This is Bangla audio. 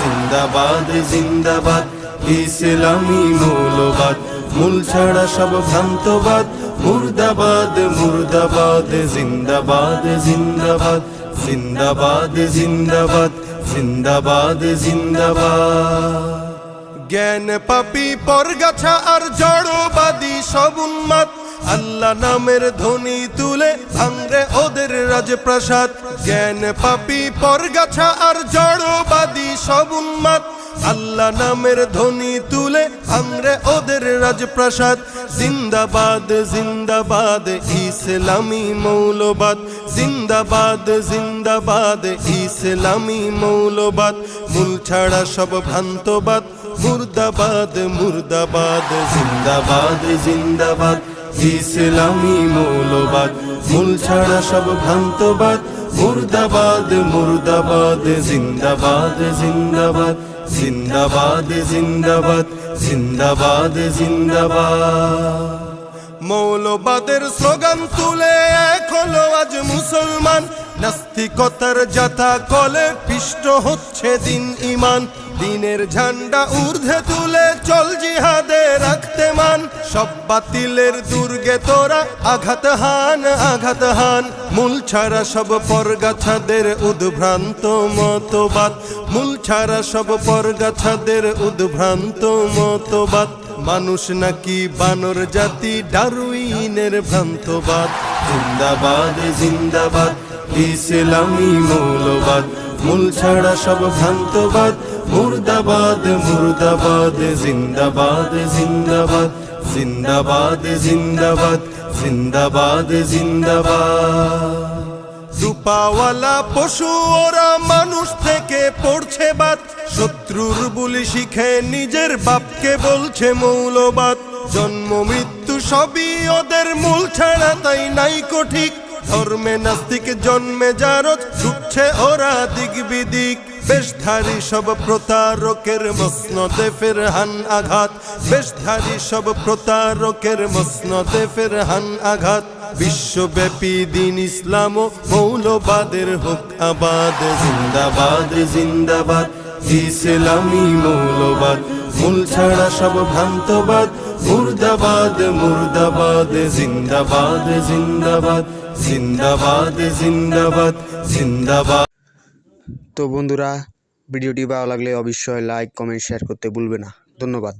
জিন্দাবাদ জিন্দাবাদ। ইসলামী মৌলবাদ। মূল ছাড়া সব ভ্রান্তবাদ। মুর্দাবাদ মুর্দাবাদ, জিন্দাবাদ জিন্দাবাদ। জিন্দাবাদ জিন্দাবাদ জিন্দাবাদ জিন্দাবাদ। জ্ঞান পাপি পরগাছা আর জড়বাদী সব উন্মাদ। আল্লাহ নামের ধ্বনি তুলে ভাঙরে ওদের রাজপ্রাসাদ। জ্ঞান পাপি, পরগাছা আর জড়বাদী সব উন্মাদ। আল্লাহ নামের ধ্বনি তুলে ভাঙরে ওদের রাজপ্রাসাদ। জিন্দাবাদ জিন্দাবাদ, ইসলামী মৌলবাদ। জিন্দাবাদ জিন্দাবাদ, ইসলামী মৌলবাদ। মূল ছাড়া সব ভ্রান্তবাদ। মুর্দাবাদ মুর্দাবাদ, জিন্দাবাদ জিন্দাবাদ। ইসলামী মৌলবাদ মূল ছাড়া সব ভ্রান্তবাদ। মুর্দাবাদ মুর্দাবাদ, জিন্দাবাদ জিন্দাবাদ। জিন্দাবাদ জিন্দাবাদ জিন্দাবাদ জিন্দাবাদ। মৌলবাদের স্লোগান তুলে এক আজ মুসলমান। নাস্তিকতার যাতা কলে পিষ্ট হচ্ছে দিন ইমান। দিনের ঝান্ডা ঊর্ধ্বে তুলে চল জিহাদে রাখতে মান সব বাতিলের দুর্গে তোরা আঘাত হান আঘাত হান। মূল ছাড়া সব পরগাছাদের উদ্ভ্রান্ত মতবাদ। মূল ছাড়া সব পরগাছাদের উদ্ভ্রান্ত মতবাদ। মানুষ নাকি বানর জাতি, ডারুইনের ভ্রান্তবাদ। জিন্দাবাদ জিন্দাবাদ, ইসলামী মৌলবাদ। মূল ছাড়া সব ভ্রান্তবাদ, মুর্দাবাদ মুর্দাবাদ, জিন্দাবাদ জিন্দাবাদ। জিন্দাবাদ জিন্দাবাদ জিন্দাবাদ জিন্দাবাদ। রূপাওয়ালা পশু, ওরা মানুষ থেকে পড়ছে বাদ। শত্রুর বুলি শিখে নিজের বাপকে বলছে মৌলবাদ। জন্ম, মৃত্যু সবই ওদের মূল ছাড়া, তাই নাই ঠিক। ধর্মে নাস্তিক, জন্মে জারত ছুটছে ওরা দিক বিদিক। বেশধারী সব প্রতারকের মসনদে ফেরহান আঘাত। বেশধারী সব প্রতারকের মসনদে ফেরহান আঘাত। বিশ্বব্যাপী দিন ইসলাম ও মৌলবাদের হোক আবাদ। জিন্দাবাদ জিন্দাবাদ, ইসলামী মৌলবাদ। মূল ছাড়া সব ভ্রান্তবাদ, মুর্দাবাদ মুর্দাবাদ। জিন্দাবাদ জিন্দাবাদ জিন্দাবাদ জিন্দাবাদ জিন্দাবাদ। তো বন্ধুরা ভিডিওটি ভালো লাগলে অবশ্যই লাইক কমেন্ট শেয়ার করতে ভুলবে না। ধন্যবাদ।